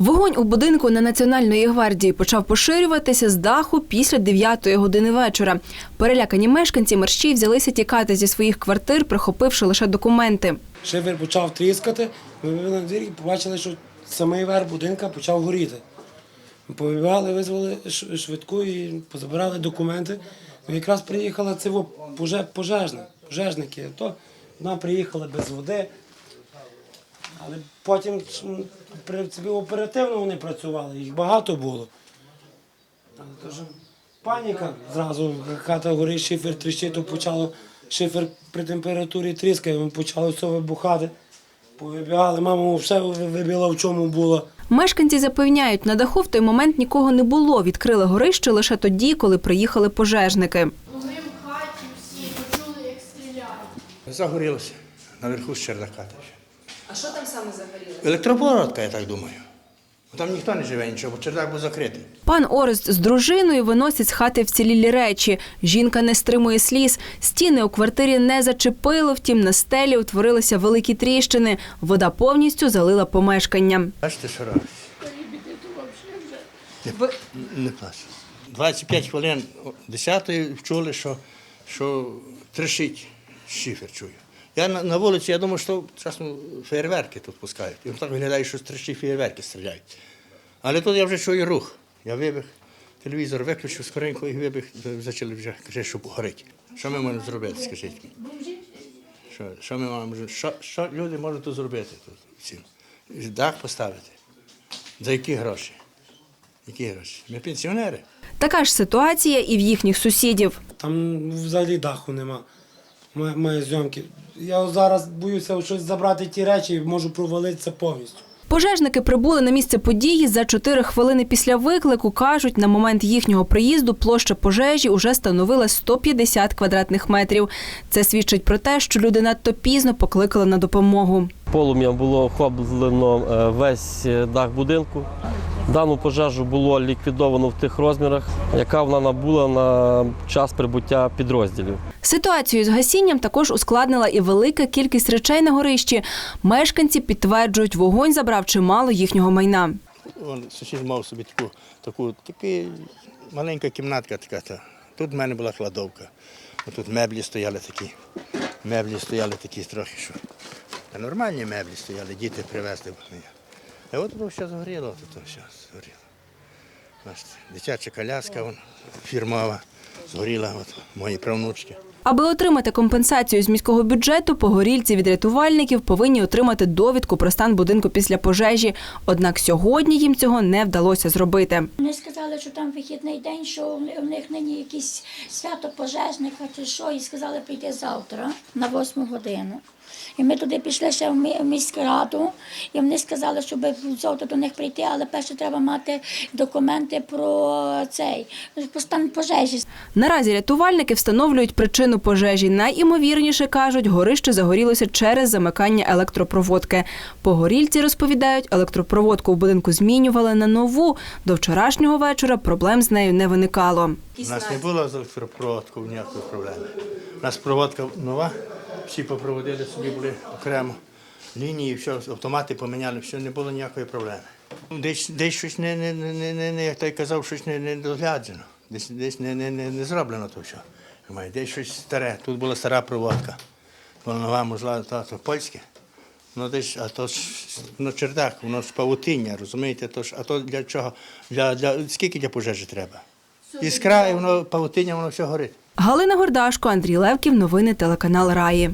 Вогонь у будинку на Національної гвардії почав поширюватися з даху після 9 години вечора. Перелякані мешканці мерщій взялися тікати зі своїх квартир, прихопивши лише документи. Шифер почав тріскати, ми на двір побачили, що самий верх будинка почав горіти. Ми Побігали, визвали швидку і позабирали документи. Ну, якраз приїхала це пожежна, пожежники. То вона приїхала без води. Але потім в принципі, оперативно вони працювали, їх багато було. Але то ж паніка зразу, хата горить, шифер тріщить, то почало шифер при температурі тріскає, він почало все вибухати. Повибігали, мама все вибіла, в чому було. Мешканці запевняють, на даху в той момент нікого не було. Відкрили горище лише тоді, коли приїхали пожежники. Були в хаті всі, почули, як стріляють. Загорілося наверху з чердака. А що там саме загорілося? Електропроводка, я так думаю. Там ніхто не живе нічого, бо чердак був закритий. Пан Орест з дружиною виносять з хати вцілілі речі. Жінка не стримує сліз. Стіни у квартирі не зачепило, втім на стелі утворилися великі тріщини. Вода повністю залила помешкання. Бачите, що робить? Не, не плач. 25 хвилин 10-ї чули, що, що трещить шифер чую. Я на, на вулиці, я думав, що чесно фейерверки тут пускають. І так виглядає, що трещить фейерверки стріляють. Але тут я вже чую рух. Я вибіг, телевізор виключив скоренько і вибіг, почали вже кричати, що горить. Що ми можемо зробити, скажіть? Що, що ми маємо? Що, що люди можуть тут зробити тут всім? Дах поставити. За які гроші? Які гроші? Ми пенсіонери. Така ж ситуація і в їхніх сусідів. Там взагалі даху нема. Має зйомки. Я зараз боюся щось забрати ті речі і можу провалитися повністю. Пожежники прибули на місце події за 4 хвилини після виклику. Кажуть, на момент їхнього приїзду площа пожежі уже становила 150 квадратних метрів. Це свідчить про те, що люди надто пізно покликали на допомогу. Полум'ям було охоплено е, весь е, дах будинку. Дану пожежу було ліквідовано в тих розмірах, яка вона набула на час прибуття підрозділів. Ситуацію з гасінням також ускладнила і велика кількість речей на горищі. Мешканці підтверджують, вогонь забрав чимало їхнього майна. Вон, сусід мав собі таку, таку таки маленька кімнатка така. Та. Тут в мене була кладовка. Тут меблі стояли такі. Меблі стояли такі трохи, що. Та нормальні меблі стояли, діти привезли. А от воно все згоріло, тут все згоріло. Дитяча коляска вон, фірмова, згоріла, от мої правнучки. Аби отримати компенсацію з міського бюджету, погорільці від рятувальників повинні отримати довідку про стан будинку після пожежі. Однак сьогодні їм цього не вдалося зробити. Вони сказали, що там вихідний день, що в них нині якісь свято пожежника чи що, і сказали прийти завтра на 8 годину. І ми туди пішли ще в міськраду, і вони сказали, щоб завтра до них прийти, але перше треба мати документи про цей про стан пожежі. Наразі рятувальники встановлюють причину пожежі. Найімовірніше кажуть, горище загорілося через замикання електропроводки. Погорільці розповідають, електропроводку в будинку змінювали на нову. До вчорашнього вечора проблем з нею не виникало. У нас не було з електропроводкою ніякої проблеми. У нас проводка нова, всі попроводили собі були окремо лінії, все, автомати поміняли, все, не було ніякої проблеми. Десь, десь щось не, не, не, не, як той казав, щось не, не догляджено. Десь, десь не, не, не, не зроблено то все. Думаю, Десь щось старе. Тут була стара проводка. Була нова, можливо, то, то польське. Ну, десь, а то ж ну, чердак, воно ж павутиння, розумієте? То ж, а то для чого? Для, для, скільки для пожежі треба? Іскра, і воно павутиння, воно все горить. Галина Гордашко, Андрій Левків. Новини телеканал Раї.